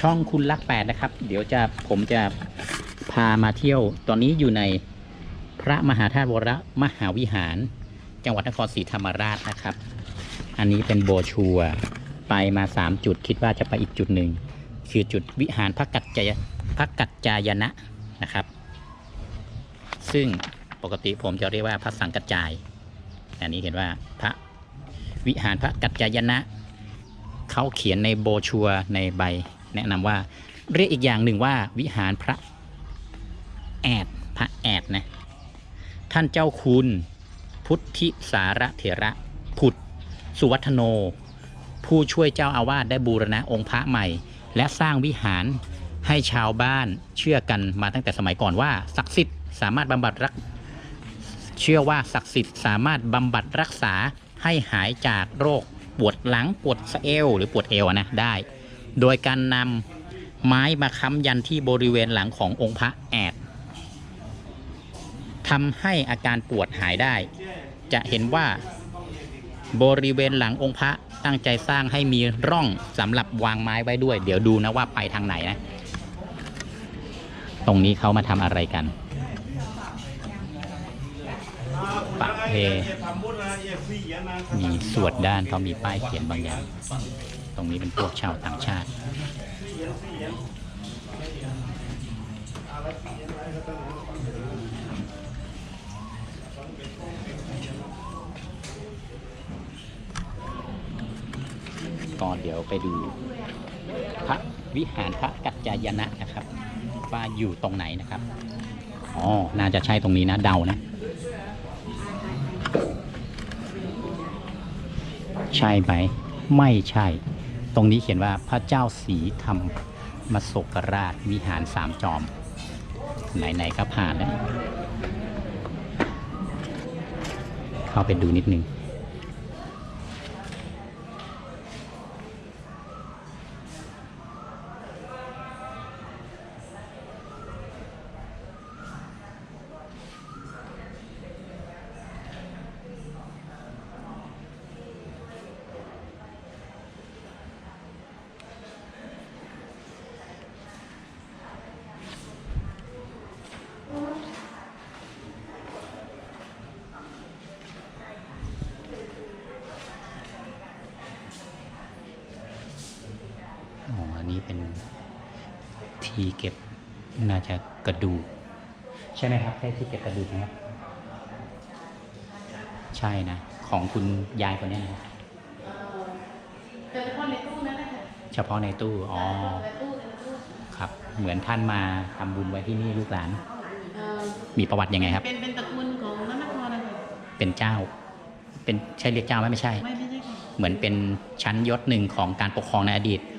ช่องคุณลักแปดนะครับ เดี๋ยวจะผมจะพามาเที่ยว ตอนนี้อยู่ในพระมหาธาตุวรมหาวิหาร จังหวัดนครศรีธรรมราชนะครับ อันนี้เป็นโบชัวไปมา 3 จุดคิดว่าจะไปอีกจุดหนึ่ง คือจุดวิหารพระกัจจายพระกัจจายนะนะครับ ซึ่งปกติผมจะเรียกว่าพระสังกัจจาย อันนี้เห็นว่าพระวิหารพระกัจจายนะเขาเขียนในโบชัวในใบ แนะนำว่าเรียกอีกอย่างหนึ่งว่าวิหารพระแอดพระแอดนะท่านเจ้าคุณพุทธิสารเถระผุดสุวัฒโน ผู้ช่วยเจ้าอาวาสได้บูรณะองค์พระใหม่ และสร้างวิหารให้ชาวบ้านเชื่อกันมาตั้งแต่สมัยก่อนว่าศักดิ์สิทธิ์สามารถบำบัดรัก เชื่อว่าศักดิ์สิทธิ์สามารถบำบัดรักษาให้หายจากโรคปวดหลังปวดสะเอวหรือปวดเอวนะได้ โดยการนำไม้มาค้ำยันที่บริเวณหลังขององค์พระแอดทำให้อาการปวดหายได้ จะเห็นว่า บริเวณหลังองค์พระตั้งใจสร้างให้มีร่องสำหรับวางไม้ไว้ด้วย เดี๋ยวดูนะว่าไปทางไหนนะ ตรงนี้เขามาทำอะไรกันปะเพมีสวดด้านเขามีป้ายเขียนบางอย่าง ตรงนี้เป็นพวกชาวต่างชาติก่อนเดี๋ยวไปดูพระวิหารพระกัจจายนะนะครับ ว่าอยู่ตรงไหนนะครับ อ๋อ น่าจะใช่ตรงนี้นะเดานะ ใช่ไหม ไม่ใช่ ตรงนี้เขียนว่าพระเจ้าสีธรรมมโศกราชวิหารสามจอม ไหน ๆ ก็ผ่านแล้ว เข้าไปดูนิดนึง อ๋อ อันนี้เป็นที่เก็บน่าจะกระดูก ใช่ไหมครับใช่ที่เก็บกระดูกนะครับ ใช่นะ ของคุณยายคนเนี้ยนะครับเจอเฉพาะในตู้นั่นแหละค่ะเฉพาะในตู้ อ๋อในตู้ในตู้ครับ เหมือนท่านมาทำบุญไว้ที่นี่ลูกหลานเอ่อมีประวัติยังไงครับ เป็นเป็นตระกูลของนันนครนะคะเป็นเจ้า เป็นใช่เรียกเจ้าไหมไม่ใช่ ไม่ไม่ใช่ค่ะเหมือนเป็นชั้นยศหนึ่งของการปกครองในอดีตค่ะ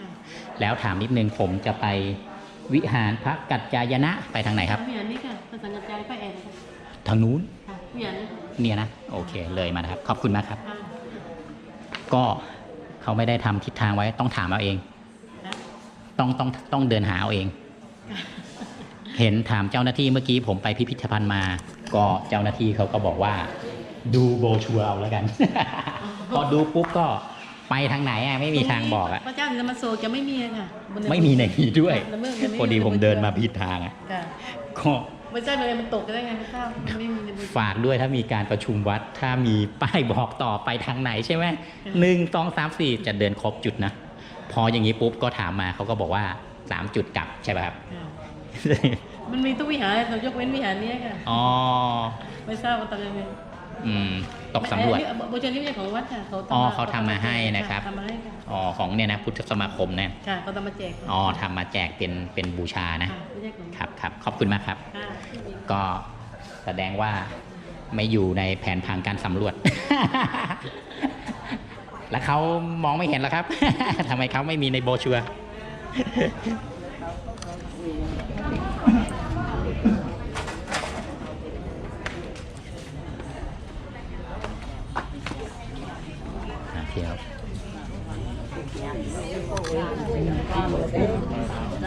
แล้วถามนิดนึงผมจะไปวิหารพระกัจจายนะไปทางไหนครับวิหารนี้ค่ะภาษาอังกฤษป้าแอนค่ะทางนู้นค่ะวิหารนี้ค่ะเนี่ยนะโอเคเลยมานะครับ ขอบคุณมากครับค่ะก็เขาไม่ได้ทำทิศทางไว้ต้องถามเอาเองนะต้องต้องต้องเดินหาเอาเอง เห็นถามเจ้าหน้าที่เมื่อกี้ผมไปพิพิธภัณฑ์มา ก็เจ้าหน้าที่เขาก็บอกว่า ดูโบรชัวร์เอาแล้วกัน พอดูปุ๊บก็ ไปทางไหนอะไม่มีทางบอกอะพระเจ้าธรรมโศกจะไม่มีค่ะบนไม่มีในนี้ด้วยในเมืองจะไพอดีผมเดินมาผิดทางอะค่ะก็พระเจ้าเลยมันตกกันได้ไงพระเจ้ามันไม่มีในมือฝากด้วยถ้ามีการประชุมวัดถ้ามีป้ายบอกต่อไปทางไหนใช่ไหมหนึ่งสองสามสี่จะเดินครบจุดนะพออย่างนี้ปุ๊บก็ถามมาเขาก็บอกว่าสามจุดกลับใช่ไหมครับค่ะมันมีตู้วิหารเรายกเว้นวิหารนี้ค่ะอ๋อไม่ทราบว่าตอนยังไง อืมตกสำรวจเอ่อโบรานี่ไม่ใช่ของวัดค่ะเขาทำอ๋อเขาทำมาให้นะครับทำมาให้ค่ะอ๋อของเนี่ยนะพุทธสมาคมเนี่ยค่ะเขาทำมาแจกอ๋อทำมาแจกเป็นเป็นบูชานะครับครับขอบคุณมากครับ ก็แสดงว่าไม่อยู่ในแผนผังการสำรวจ แล้วเขามองไม่เห็นหรอครับทำไมเขาไม่มีในโบชัวร์ หาเที่ยว เ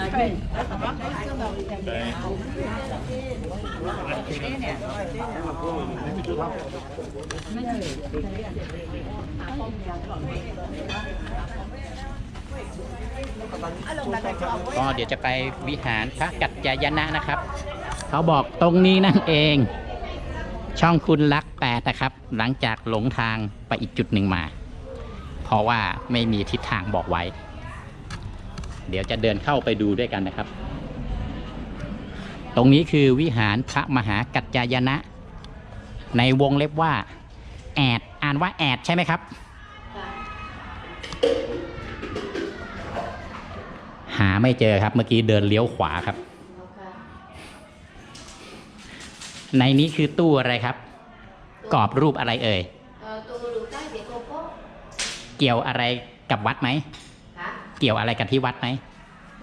ก็เดี๋ยวจะไปวิหารพระกัจจายนะนะครับ เขาบอกตรงนี้นั่นเอง ช่องคุณลักแปดนะครับ หลังจากหลงทางไปอีกจุดหนึ่งมา เพราะว่าไม่มีทิศทางบอกไว้ เดี๋ยวจะเดินเข้าไปดูด้วยกันนะครับ ตรงนี้คือวิหารพระมหากัจจายนะ ในวงเล็บว่า แอด อ่านว่าแอดใช่ไหมครับ หาไม่เจอครับเมื่อกี้เดินเลี้ยวขวาครับ ในนี้คือตู้อะไรครับ กรอบรูปอะไรเอ่ยเออตัวหลูใต้เด็กโกโก้เกี่ยวอะไรกับวัดไหมค่ะ เกี่ยวอะไรกับที่วัดไหม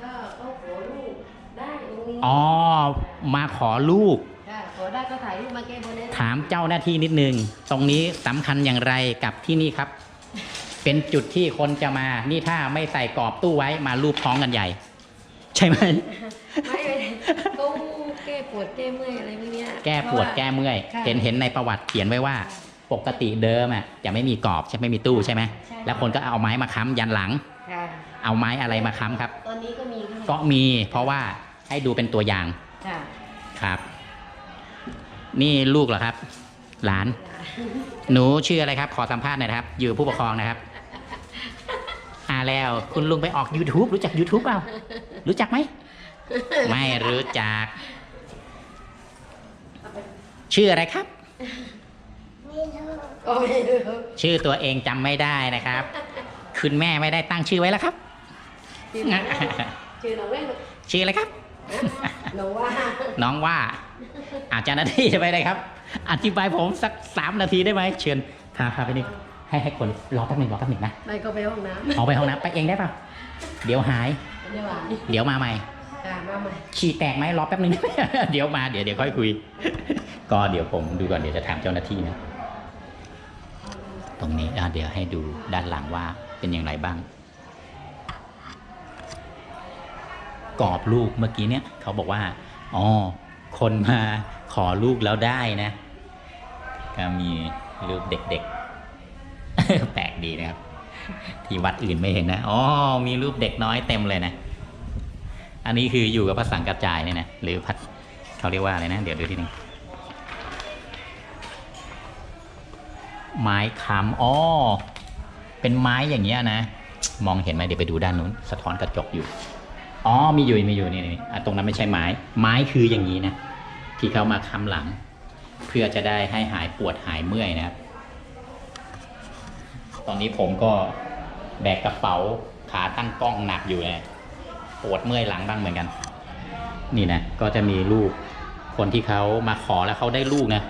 ก็ก็ขอลูกได้ตรงนี้อ๋อ มาขอลูก ค่ะขอได้ก็ถ่ายรูปมาแก้บนได้ถามเจ้าหน้าที่นิดนึง ตรงนี้สำคัญอย่างไรกับที่นี่ครับ เป็นจุดที่คนจะมา นี่ถ้าไม่ใส่กรอบตู้ไว้มารูปท้องกันใหญ่ ใช่ไหม ไม่ไม่ก็แก้ปวดแก้เมื่อยอะไรพวกเนี้ยแก้ปวดแก้เมื่อย ค่ะ เห็นเห็นในประวัติเขียนไว้ว่า ปกติเดิมอะจะไม่มีกรอบใช่ไม่มีตู้ใช่ไหม ใช่แล้วคนก็เอาไม้มาค้ำยันหลัง ค่ะ เอาไม้อะไรมาค้ำครับ ตอนนี้ก็มีค่ะก็มีเพราะว่าให้ดูเป็นตัวอย่างค่ะครับ นี่ลูกเหรอครับ หลาน หนูชื่ออะไรครับ ขอสัมภาษณ์หน่อยนะครับ อยู่ผู้ปกครองนะครับ อ่าแล้วคุณลุงไปออก YouTube รู้จัก YouTube เปล่ารู้จักไหม ไม่รู้จัก ชื่ออะไรครับ ก็ไม่รู้ ชื่อตัวเองจำไม่ได้นะครับ คุณแม่ไม่ได้ตั้งชื่อไว้แล้วครับ ชื่อน้องชื่อน้องเล่นลูกชื่ออะไรครับหนูว่า น้องว่า อาจารย์หนาที่ไปเลยครับ อธิบายผมสักสามนาทีได้ไหมเชิญพาพาไปนี่ให้ให้คนรอแป๊บหนึ่งรอแป๊บหนึ่งนะไม่ก็ไปห้องน้เอาไปห้องน้ำไปเองได้ป่ะเดี๋ยวหายำเดี๋ยวอะเดี๋ยวมาใหม่ค่ะมาใหม่ฉี่แตกไหมรอแป๊บหนึ่งเดี๋ยวมาเดี๋ยวเดี๋ยวค่อยคุย ก็เดี๋ยวผมดูก่อนเดี๋ยวจะถามเจ้าหน้าที่นะตรงนี้อะเดี๋ยวให้ดูด้านหลังว่าเป็นอย่างไรบ้าง กรอบลูกเมื่อกี้เนี่ยเขาบอกว่าอ๋อคนมาขอลูกแล้วได้นะ ก็มีรูปเด็กๆ แปลกดีนะครับ ที่วัดอื่นไม่เห็นนะอ๋อมีรูปเด็กน้อยเต็มเลยนะ อันนี้คืออยู่กับพระสังกัจจายเนี่ยนะหรือพัดเขาเรียกว่าอะไรนะ เดี๋ยวดูทีหนึงไม้ค้ำอ๋อเป็นไม้อย่างเงี้ยนะ มองเห็นไหมเดี๋ยวไปดูด้านนู้น สะท้อนกระจกอยู่ อ๋อมีอยู่มีอยู่นี่นี่อะตรงนั้นไม่ใช่ไม้ ไม้คืออย่างนี้นะที่เขามาค้ำหลัง เพื่อจะได้ให้หายปวดหายเมื่อยนะครับ ตอนนี้ผมก็แบกกระเป๋าขาตั้งกล้องหนักอยู่นะปวดเมื่อยหลังบ้างเหมือนกัน นี่นะก็จะมีลูกคนที่เขามาขอแล้วเขาได้ลูกนะ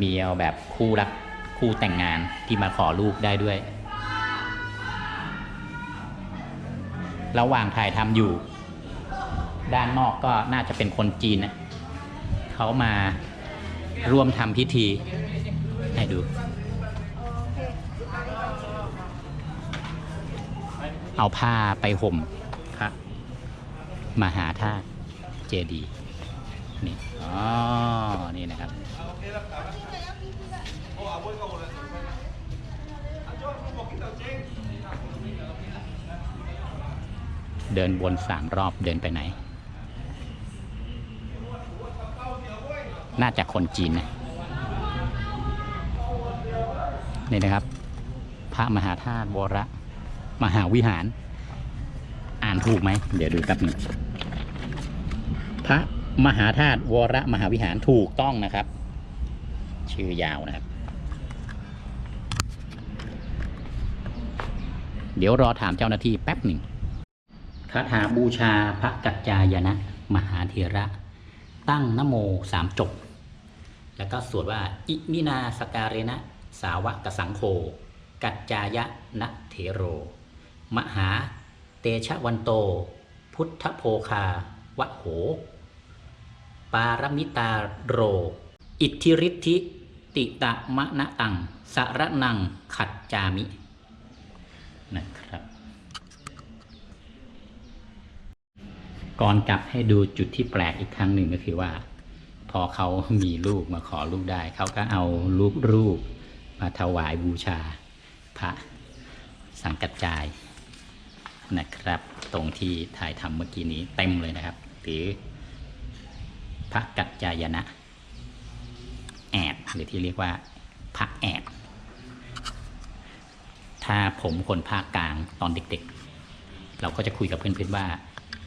มีเอาแบบคู่รักคู่แต่งงานที่มาขอลูกได้ด้วย ระหว่างถ่ายทำอยู่ ด้านนอกก็น่าจะเป็นคนจีนนะเขามาร่วมทำพิธี ให้ดู เอาผ้าไปห่มพระมหาธาตุเจดีย์นี่ อ๋อ นี่นะครับ เดินวนสามรอบเดินไปไหน น่าจะคนจีนนะนี่นะครับ พระมหาธาตุวรมหาวิหาร อ่านถูกไหม เดี๋ยวดูแป๊บหนึงพระมหาธาตุวรมหาวิหารถูกต้องนะครับ ชื่อยาวนะครับ เดี๋ยวรอถามเจ้าหน้าที่แป๊บหนึ่ง คาถาบูชาพระกัจจายนะ มหาเถระ ตั้งนโมสามจบ แล้วก็สวดว่า อิมินาสการเรนะ สาวกสังโฆกัจจายนะเถโร มหาเตชะวันโต พุทธโภคาวะโห ปารมิตาโร อิทธิฤทธิติตะมะนะตังสารนังขัดจามินะครับ ก่อนกลับให้ดูจุดที่แปลกอีกครั้งหนึ่งก็คือว่า พอเขามีลูกมาขอลูกได้ เขาก็เอาลูกรูปมาถวายบูชาพระสังกัดจายนะครับ ตรงที่ถ่ายทำเมื่อกี้นี้เต็มเลยนะครับ หรือพระกัจจายนะแอดหรือที่เรียกว่าพระแอดถ้าผมคนภาคกลางตอนเด็กๆ เราก็จะคุยกับเพื่อนๆว่า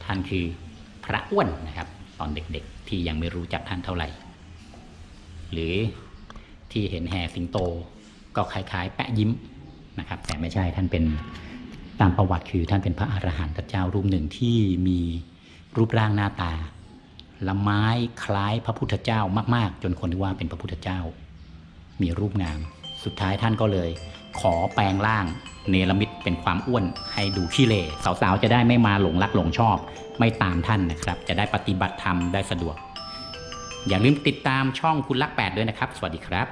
ท่านคือพระอ้วนนะครับ ตอนเด็กๆที่ยังไม่รู้จักท่านเท่าไหร่ หรือที่เห็นแห่สิงโตก็คล้ายๆ แปะยิ้มนะครับ แต่ไม่ใช่ท่านเป็นตามประวัติคือท่านเป็นพระอรหันตเจ้ารูปหนึ่งที่มีรูปร่างหน้าตาละไม้คล้ายพระพุทธเจ้ามาก ๆ จนคนที่ว่าเป็นพระพุทธเจ้า มีรูปงาม สุดท้ายท่านก็เลย ขอแปลงร่างเนรมิตเป็นความอ้วนให้ดูขี้เลสาวๆจะได้ไม่มาหลงรักหลงชอบ ไม่ตามท่านนะครับ จะได้ปฏิบัติธรรมได้สะดวก อย่าลืมติดตามช่องคุณลักแปดด้วยนะครับ สวัสดีครับ